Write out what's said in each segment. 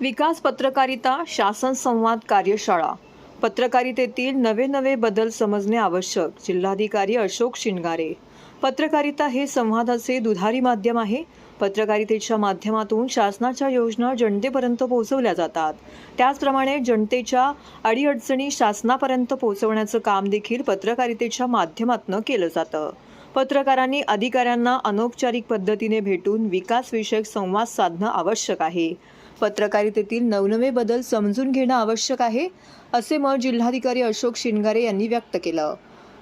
विकास पत्रकारिता शासन संवाद कार्यशाळा. पत्रकारितेतील नवे नवे बदल समजणे आवश्यक जिल्हाधिकारी अशोक शिंगारे. पत्रकारिता हे संवादाचे दुधारी माध्यम आहे. पत्रकारितेच्या माध्यमातून शासनाच्या योजना जनतेपर्यंत पोहोचवल्या जातात. त्याचप्रमाणे जनतेच्या अडीअडचणी शासनापर्यंत पोहोचवण्याचं काम देखील पत्रकारितेच्या माध्यमातून केलं जातं. पत्रकारांनी अधिकाऱ्यांना अनौपचारिक पद्धतीने भेटून विकासविषयक संवाद साधणं आवश्यक आहे. पत्रकारितेतील नवनवे बदल समजून घेणं आवश्यक आहे असे मत जिल्हाधिकारी अशोक शिनगारे यांनी व्यक्त केलं.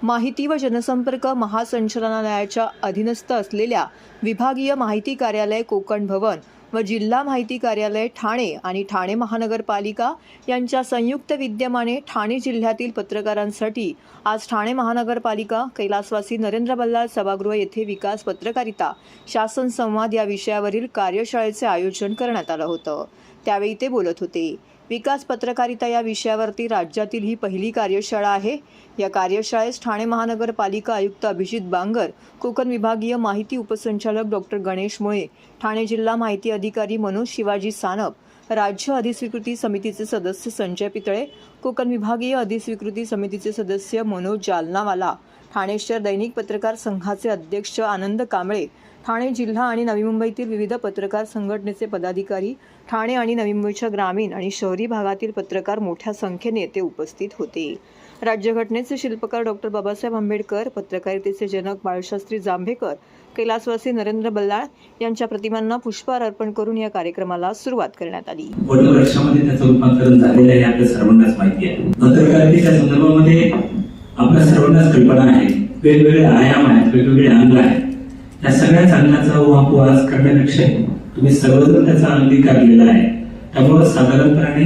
माहिती व जनसंपर्क महासंचालनालयाच्या अधीनस्थ असलेल्या विभागीय माहिती कार्यालय कोकण भवन व जिल्हा माहिती कार्यालय ठाणे आणि ठाणे महानगरपालिका यांच्या संयुक्त विद्यमाने ठाणे जिल्ह्यातील पत्रकारांसाठी आज ठाणे महानगरपालिका कैलासवासी नरेंद्र बल्लाळ सभागृह येथे विकास पत्रकारिता शासन संवाद या विषयावरील कार्यशाळेचे आयोजन करण्यात आलं होतं. त्यावेळी ते बोलत होते. विकास पत्रकारिता या विषयावरती राज्यातील ही पहिली कार्यशाळा आहे. या कार्यशाळेस ठाणे महानगरपालिका आयुक्त अभिजित बांगर कोकण विभागीय माहिती उपसंचालक डॉक्टर गणेश मुळे ठाणे जिल्हा माहिती अधिकारी मनोज शिवाजी सानप राज्य अधिस्वीकृती समितीचे सदस्य संजय पितळे कोकण विभागीय अधिस्वीकृती समितीचे सदस्य मनोज जालनावाला ठाणे शहर दैनिक पत्रकार संघाचे अध्यक्ष आनंद कांबळे ठाणे जिल्हा आणि नवी मुंबईतील विविध पत्रकार संघटनेचे पदाधिकारी ठाणे आणि नवी मुंबईच्या ग्रामीण आणि शहरी भागातील पत्रकार मोठ्या संख्येने येथे उपस्थित होते. राज्यघटनेचे शिल्पकार डॉक्टर बाबासाहेब आंबेडकर पत्रकारितेचे जनक बाळशास्त्री जांभेकर कैलासवासी नरेंद्र बल्लाळ यांच्या प्रतिमांना पुष्पहार अर्पण करून या कार्यक्रमाला सुरुवात करण्यात आली. वर्षामध्ये त्याचं रूपांतरण झालेलं आहे आपल्या सर्वांनाच माहिती आहे. पत्रकारितेच्या संदर्भामध्ये आपल्या सर्वांनाच कल्पना आहे. वेगवेगळे आयाम आहेत वेगवेगळे अंग आहेत. त्या सगळ्याच अंगाचा उहापोह आज करण्यापेक्षा तुम्ही सर्वजण त्याचा अंगीकारलेला आहे. त्यामुळे साधारणपणे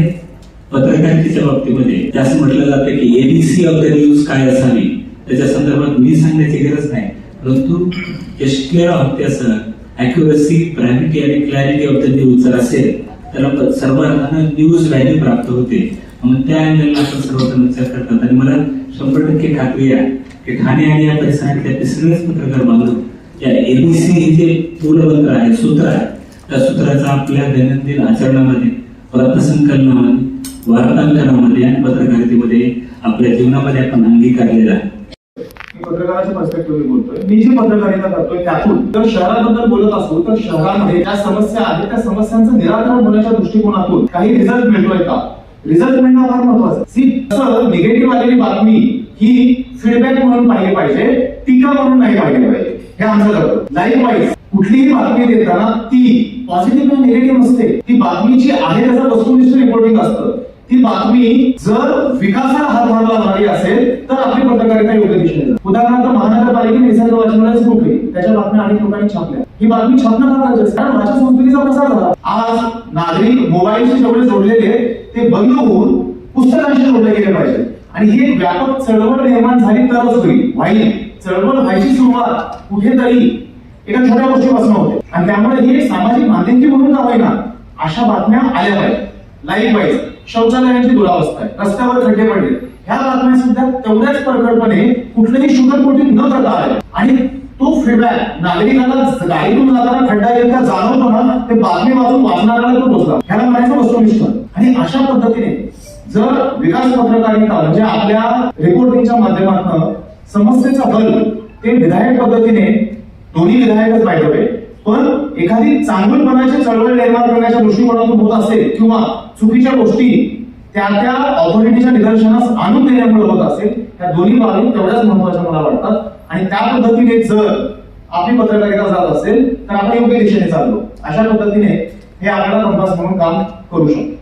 पत्रकारितेच्या बाबतीमध्ये त्यास म्हटलं जातं की एबीसी ऑफ द न्यूज काय असावी त्याच्या संदर्भात मी सांगण्याची गरज नाही. परंतु क्लिअर ऑफ अॅक्युरसी प्रायव्हिटी आणि क्लॅरिटी ऑफ द न्यूज जर असेल तर सर्वांना न्यूज व्हॅल्यू प्राप्त होते. म्हणून त्या अँगलला आपण सर्वजण विचार करतात. आणि मला शंभर टक्के खात्री आहे हे ठाणे आणि या परिसरातले आपले सगळेच पत्रकार बांधव या एबीसी हे जे मूलमंत्र आहे सूत्र आहे त्या सूत्राचा आपल्या दैनंदिन आचरणामध्ये अर्थसंकलनामध्ये वार्तांकनामध्ये आणि पत्रकारितेमध्ये आपल्या जीवनामध्ये आपण अंगीकारलेला आहे. पत्रकाराच्या पर्स्पेक्टिव्ह बोलतोय. मी जी पत्रकारिता करतोय त्यातून जर शहराबद्दल बोलत असू तर शहरामध्ये ज्या समस्या आहेत त्या समस्यांचं निराकरण होण्याच्या दृष्टिकोनातून काही रिझल्ट मिळतोय का? रिझल्ट मिळणं फार महत्वाचं. सी निगेटिव्ह आलेली बातमी ही फीडबॅक म्हणून पाहिले पाहिजे टीका म्हणून नाही पाहिले पाहिजे. हे आमचं करतो लाईफ वाईज कुठलीही बातमी देताना ती पॉझिटिव्ह किंवा निगेटिव्ह नसते. ती बातमी जी आहे त्याचं वस्तुनिष्ठ रिपोर्टिंग असतं ती बातमी जर विकासाला हातभार लावणारी असेल तर आपली पत्रकारिता योग्य दिशेने उदाहरणार्थ महानगरपालिकेने निसर्ग वाचनालय सुरू केली. त्याच्या बातम्या अनेक लोकांनी छापल्या. ही बातमी छापणं फार गरजेचं कारण भाषा संस्कृतीचा प्रसार झाला. आज नागरिक मोबाईलशी जेवढे जोडलेले ते बंद होऊन पुस्तकांशी जोडले गेले पाहिजे आणि ही व्यापक चळवळ निर्माण झाली तरच होईल. व्हाईल चळवळ व्हायची सुरुवात कुठेतरी एका छोट्या गोष्टीपासून होते. आणि त्यामुळे हे सामाजिक बांधिलकी म्हणून का होईना अशा बातम्या आल्या पाहिजे लाईक वाईज शौचालयाची दुरावस्था आहे. रस्त्यावर खड्डे पडले. ह्या बातम्या सुद्धा तेवढ्याच प्रकटपणे कुठलंही शुगर कोटिंग न करता आले आणि तो फीडबॅक नागरिकाला गाडीतून जाताना खड्डा येईल का जाणवतो ना ते बातमी वाचून वाचणाऱ्याला तो पोहोचला ह्याला म्हणायचं वस्तुनिष्ठ. जर विकास पत्रकारिता म्हणजे आपल्या रेकॉर्डिंगच्या माध्यमातून समस्येचा हल ते विधायक पद्धतीने दोन्ही विधायकच पाहिजे. पण एखादी चांगलपणाची चळवळ निर्माण करण्याच्या दृष्टिकोनातून होत असेल किंवा चुकीच्या गोष्टी त्या त्या ऑथॉरिटीच्या निदर्शनास आणून देण्यामुळे होत असेल त्या दोन्ही बाबी तेवढ्याच महत्त्वाच्या मला वाटतात. आणि त्या पद्धतीने जर आपली पत्रकारिता जात असेल तर आपण योग्य दिशेने चाललो. अशा पद्धतीने हे आपल्याला कंपास म्हणून काम करू शकतो.